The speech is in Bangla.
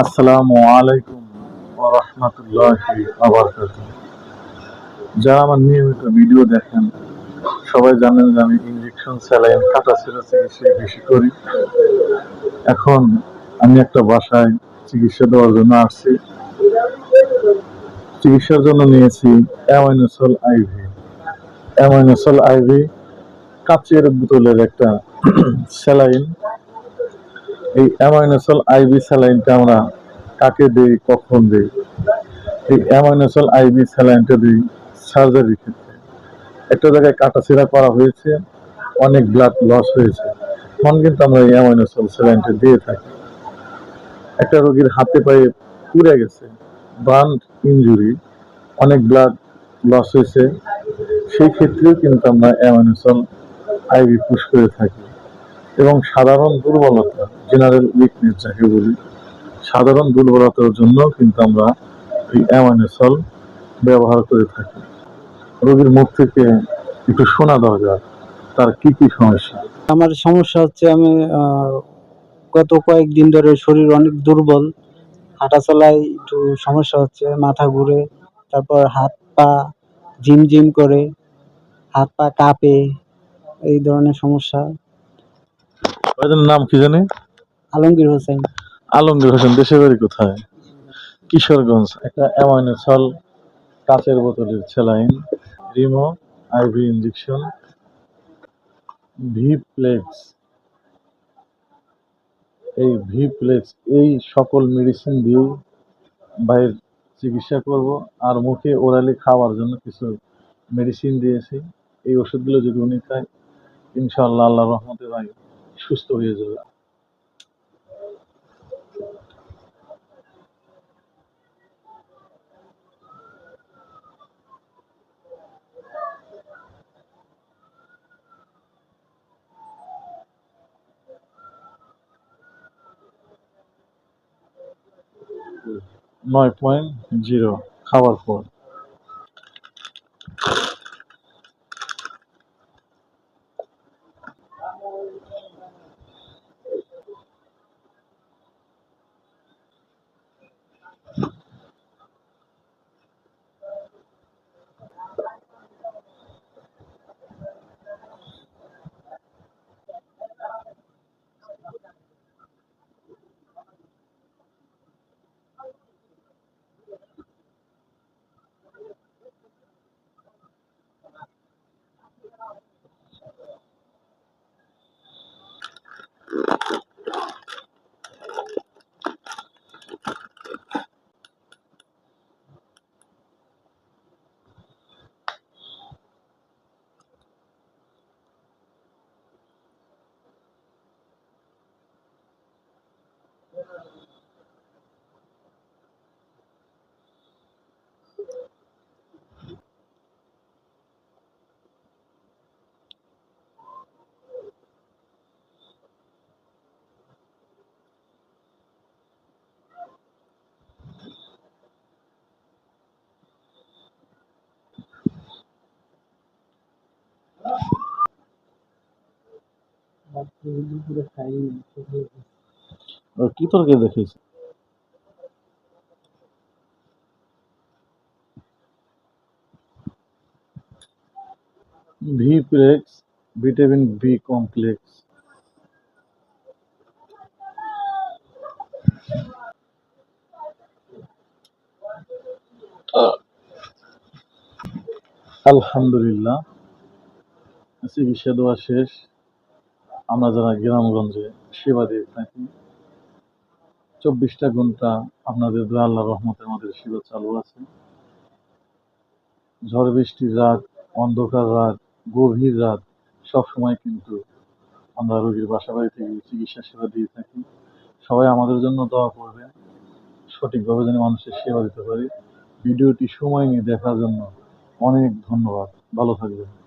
আসসালামু আলাইকুম রাহমাতুল্লাহি যারা আমার নিয়মিত ভিডিও দেখেন, সবাই জানেন যে আমি ইঞ্জেকশন স্যালাইন কাটা ছেঁড়া চিকিৎসা বেশি করি। এখন আমি একটা বাসায় চিকিৎসা দেওয়ার জন্য আসছি। চিকিৎসার জন্য নিয়েছি অ্যামাইনোসল আইভি। অ্যামাইনোসল আইভি কাচের বোতলের একটা স্যালাইন এই অ্যামাইনোসল আইভি স্যালাইনটা আমরা কাকে দিই, কখন দিই? এই অ্যামাইনোসল আইভি স্যালাইনটা দিই সার্জারির ক্ষেত্রে। একটা জায়গায় কাটাছেঁড়া করা হয়েছে, অনেক ব্লাড লস হয়েছে। তখন কিন্তু আমরা এই অ্যামাইনোসল স্যালাইনটা দিয়ে থাকি। একটা রোগীর হাতে পায়ে পুড়ে গেছে বার্ন ইনজুরি, অনেক ব্লাড লস হয়েছে। সেই ক্ষেত্রেও কিন্তু আমরা অ্যামাইনোসল আইভি পুশ করে থাকি। এবং সাধারণ দুর্বলতা জেনারেল উইকনেস যাকে বলি, সাধারণ দুর্বলতার জন্য কিন্তু আমরা এই অ্যামাইনোসল ব্যবহার করে থাকি। রোগীর মুখ থেকে একটু শোনা দরকার, তার কি কি সমস্যা? আমার সমস্যা হচ্ছে আমি গত কয়েকদিন ধরে শরীর অনেক দুর্বল, হাঁটা চলায় একটু সমস্যা হচ্ছে, মাথা ঘুরে, তারপর হাত পা ঝিম ঝিম করে, হাত পা কাঁপে, এই ধরনের সমস্যা। ভাইদের নাম কি জানি? আলমগীর হোসেন। আলমগীর হোসেন দেশের বাড়ি কোথায়? কিশোরগঞ্জ একটা অ্যামাইনোসল কাচের বোতলের স্যালাইন রিমো আইভি ইঞ্জেকশন ভিপ্লেক্স। এই ভিপ্লেক্স এই সকল মেডিসিন দিয়ে বাইরের চিকিৎসা করব আর মুখে ওরালি খাওয়ার জন্য কিছু মেডিসিন দিয়েছি। এই ওষুধগুলো যদি উনি খায় ইনশাআল্লাহ আল্লাহ রহমতে ভাই সুস্থ হয়ে যাবে নয় পয়েন্ট জিরো খাওয়ার পর Bakın bu burası aynı. Çok hızlı. কি তরকারি দেখিস ভিপ্লেক্স ভিটামিন বি কমপ্লেক্স আলহামদুলিল্লাহ। চিকিৎসা দেওয়া শেষ। আমরা যারা গ্রামগঞ্জে সেবা দিয়ে থাকি চব্বিশটা ঘণ্টা আপনাদের দয়া আল্লাহ রহমতে আমাদের সেবা চালু আছে। ঝড় বৃষ্টির রাত, অন্ধকার রাত, গভীর রাত সব সময় কিন্তু আমরা রোগীর বাসা বাড়ি থেকে চিকিৎসা সেবা দিয়ে থাকি। সবাই আমাদের জন্য দোয়া করবেন, সঠিকভাবে যেন মানুষের সেবা দিতে পারি। ভিডিওটি সময় নিয়ে দেখার জন্য অনেক ধন্যবাদ। ভালো থাকবেন।